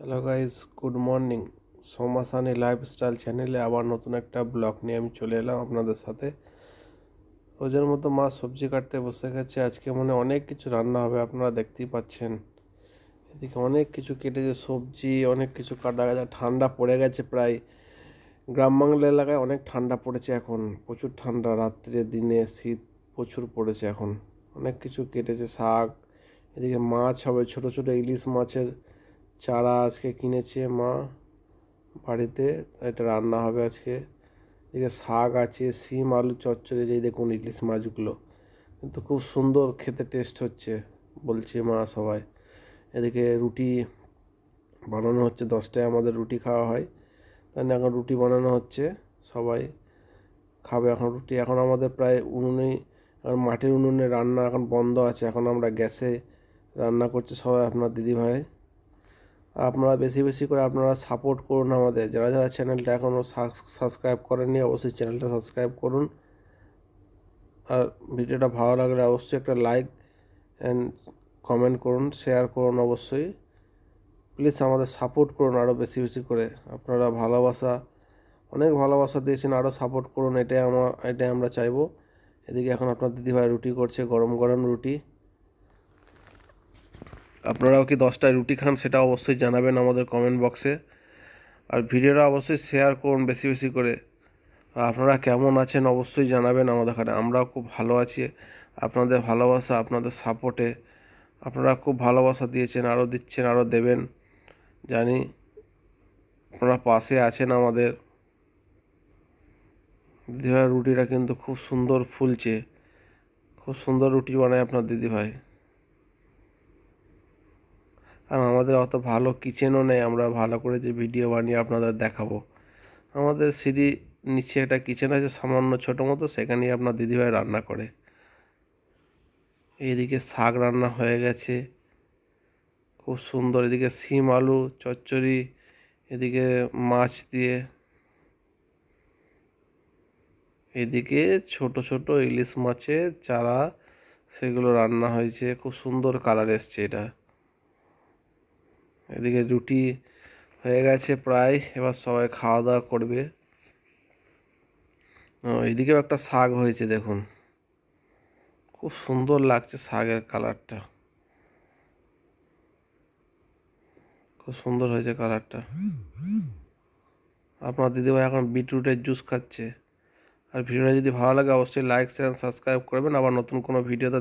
Hello guys good morning. Somasani lifestyle চ্যানেলে আবার নতুন একটা ব্লগ নিয়ে আমি চলে এলাম আপনাদের সাথে। রোজের মতো মা সবজি কাটতে বসে গেছে। আজকে মনে অনেক কিছু রান্না হবে, আপনারা দেখতেই পাচ্ছেন। এদিকে অনেক কিছু কেটেছে সবজি, অনেক কিছু কাটা গেছে, ঠান্ডা পড়ে গেছে প্রায়। গ্রাম বাংলা এলাকায় অনেক ঠান্ডা পড়েছে এখন, প্রচুর ঠান্ডা, রাত্রে, দিনে, শীত প্রচুর পড়েছে এখন। অনেক কিছু কেটেছে, শাক, এদিকে মাছ হবে, ছোট ছোট ইলিশ মাছের চারা আজকে কিনেছে মা বাড়িতে এটা রান্না হবে আজকে। এদিকে শাক আছে, শিম, আলু, চচ্চড়ি যেই দেখুন ইলিশ মাছগুলো। কিন্তু খুব সুন্দর খেতে টেস্ট হচ্ছে, বলছে মা সবাই। এদিকে রুটি বানানো হচ্ছে, দশটায় আমাদের রুটি খাওয়া হয়। তাই এখন রুটি বানানো হচ্ছে, সবাই খাবে এখন রুটি। এখন আমাদের প্রায় উনুনেই, এখন মাটির উনুনে রান্না এখন বন্ধ আছে। এখন আমরা গ্যাসে রান্না করছি সবাই, আপনার দিদিভাই। আপনারা বেশি বেশি করে আপনারা সাপোর্ট করুন আমাদের। যারা যারা চ্যানেলটা এখনও সাবস্ক্রাইব করেননি, অবশ্যই চ্যানেলটা সাবস্ক্রাইব করুন। আর ভিডিওটা ভালো লাগলে অবশ্যই একটা লাইক অ্যান্ড কমেন্ট করুন শেয়ার করুন অবশ্যই। প্লিজ আমাদের সাপোর্ট করুন আরও বেশি বেশি করে। আপনারা ভালোবাসা, অনেক ভালোবাসা দিয়েছেন আরও সাপোর্ট করুন, এটাই আমার এটাই আমরা চাইব। এদিকে এখন আপনার দিদিভাই রুটি করছে, গরম গরম রুটি। আপনারাও কি দশটায় রুটি খান সেটা অবশ্যই জানাবেন আমাদের কমেন্ট বক্সে আর ভিডিওটা অবশ্যই শেয়ার করুন বেশি বেশি করে। আর আপনারা কেমন আছেন অবশ্যই জানাবেন আমাদের এখানে আমরাও খুব ভালো আছি। আপনাদের ভালোবাসা, আপনাদের সাপোর্টে আপনারা খুব ভালোবাসা দিয়েছেন, আরও দিচ্ছেন, আরও দেবেন। জানি আপনারা পাশে আছেন আমাদের। দিদিভাই রুটিটা কিন্তু খুব সুন্দর ফুলছে। খুব সুন্দর রুটি বানায় আপনার দিদিভাই। আর আমাদের অত ভালো কিচেনও নেই, আমরা ভালো করে যে ভিডিও বানিয়ে আপনাদের দেখাবো। আমাদের সিঁড়ি নিচে একটা কিচেন আছে, সামান্য ছোটো মতো, সেখানেই আপনার দিদিভাই রান্না করে। এইদিকে শাক রান্না হয়ে গেছে। খুব সুন্দর, এদিকে শিম আলু, চচ্চড়ি, এদিকে মাছ দিয়ে। এদিকে ছোট ছোট ইলিশ মাছের চারা, সেগুলো রান্না হয়েছে। খুব সুন্দর কালার এসছে এটা। এদিকে রুটি হয়ে গেছে প্রায়, এবার সবাই খাওয়া দাওয়া করবে। এদিকেও একটা শাক হয়েছে, দেখুন। খুব সুন্দর লাগছে শাকের কালারটা। খুব সুন্দর হয়েছে কালারটা। আপনার দিদিভাই এখন বিটরুটের জুস খাচ্ছে। আর ভিডিওটা যদি ভালো লাগে, অবশ্যই লাইক শেয়ার সাবস্ক্রাইব করবেন। আবার নতুন কোনো ভিডিওতে